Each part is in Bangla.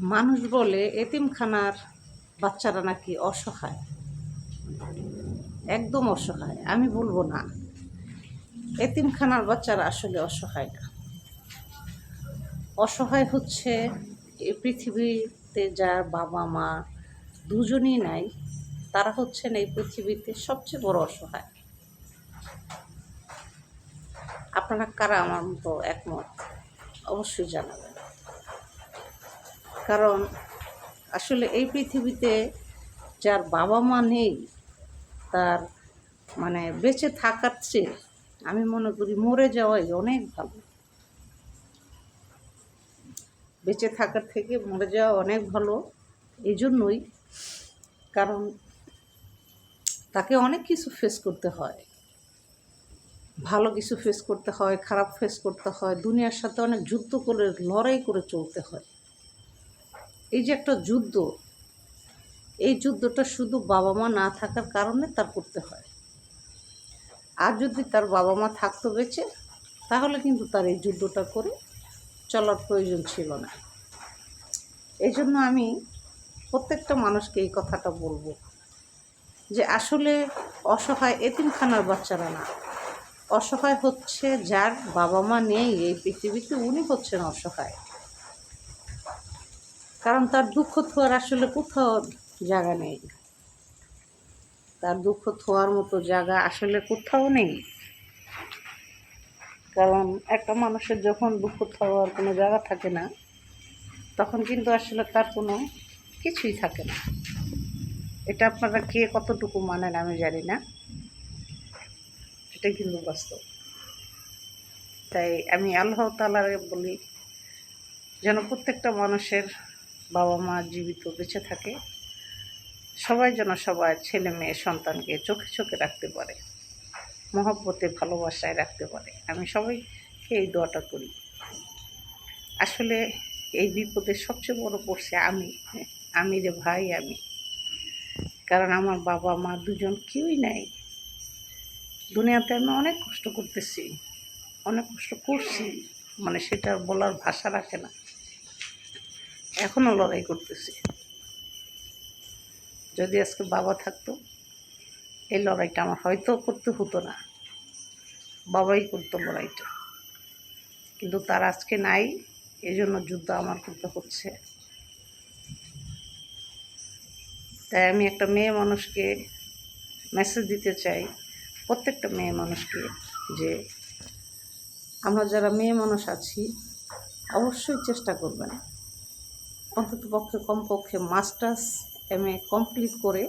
মানুষ বলে এতিমখানার বাচ্চারা নাকি অসহায়। একদম অসহায়, আমি বলব না। এতিমখানার বাচ্চারা আসলে অসহায় না। অসহায় হচ্ছে এই পৃথিবীতে যার বাবা মা দুজনই নাই, তারা হচ্ছেন এই পৃথিবীতে সবচেয়ে বড় অসহায়। আপনারা কারা আমার মতো একমত? অবশ্যই জানাবেন। কারণ আসলে এই পৃথিবীতে যার বাবা মা নেই, তার মানে বেঁচে থাকার চেয়ে আমি মনে করি মরে যাওয়াই অনেক ভালো। বেঁচে থাকার থেকে মরে যাওয়া অনেক ভালো এই জন্যই কারণ তাকে অনেক কিছু ফেস করতে হয়। ভালো কিছু ফেস করতে হয়, খারাপ ফেস করতে হয়, দুনিয়ার সাথে অনেক যুদ্ধ করে, লড়াই করে চলতে হয়। এই যে একটা যুদ্ধ, এই যুদ্ধটা শুধু বাবা মা না থাকার কারণে তার করতে হয়। আর যদি তার বাবা মা থাকতো বেঁচে, তাহলে কিন্তু তার এই যুদ্ধটা করে চলার প্রয়োজন ছিল না। এই জন্য আমি প্রত্যেকটা মানুষকে এই কথাটা বলব যে আসলে অসহায় এতিমখানার বাচ্চারা না। অসহায় হচ্ছে যার বাবা মা নেই এই পৃথিবীতে, উনি হচ্ছেন অসহায়। কারণ তার দুঃখ থোয়ার আসলে কোথাও জায়গা নেই। তার দুঃখ থোয়ার মতো জায়গা আসলে কোথাও নেই। কারণ একটা মানুষের যখন দুঃখ থোয়ার কোনো জায়গা থাকে না, তখন কিন্তু আসলে তার কোনো কিছুই থাকে না। এটা আপনারা কে কতটুকু মানেন আমি জানি না। এটা কিন্তু বাস্তব। তাই আমি আল্লাহ তালারে বলি, যেন প্রত্যেকটা মানুষের বাবা মা জীবিত বেঁচে থাকে, সবাই যেন সবার ছেলে মেয়ে সন্তানকে চোখে চোখে রাখতে পারে, মহব্বতে ভালোবাসায় রাখতে পারে। আমি সবাইকে এই দোয়াটা করি। আসলে এই বিপদে সবচেয়ে বড় পড়ছে আমি আমি রে ভাই আমি। কারণ আমার বাবা মা দুজন কেউই নাই। দুনিয়াতে আমি অনেক কষ্ট করতেছি, অনেক কষ্ট করছি মানে সেটা বলার ভাষা রাখে না। এখনও লড়াই করতেছি। যদি আজকে বাবা থাকতো, এই লড়াইটা আমার হয়তো করতে হতো না। বাবাই করতো লড়াইটা। কিন্তু তার আজকে নাই এই জন্য যুদ্ধ আমার করতে হচ্ছে। তাই আমি একটা মেয়ে মানুষকে মেসেজ দিতে চাই, প্রত্যেকটা মেয়ে মানুষকে, যে আমরা যারা মেয়ে মানুষ আছি, অবশ্যই চেষ্টা করবেন। অন্তত পক্ষে কমপক্ষে মাস্টার্স এম এ কমপ্লিট করে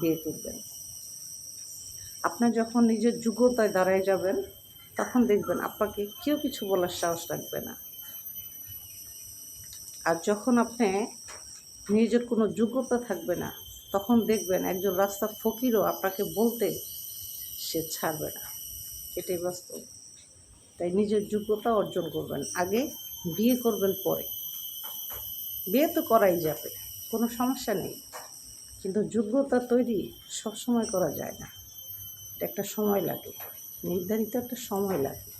বিয়ে করবেন। আপনি যখন নিজের যোগ্যতায় দাঁড়ায় যাবেন, তখন দেখবেন আপনাকে কেউ কিছু বলার সাহস রাখবে না। আর যখন আপনি নিজের কোনো যোগ্যতা থাকবে না, তখন দেখবেন একজন রাস্তার ফকিরও আপনাকে বলতে সে ছাড়বে না। এটাই বাস্তব। তাই নিজের যোগ্যতা অর্জন করবেন। আগে বিয়ে করবেন পরে। বিয়ে তো করাই যাবে, কোনো সমস্যা নেই। কিন্তু যোগ্যতা তৈরি সবসময় করা যায় না। এটা একটা সময় লাগে, নির্ধারিত একটা সময় লাগে।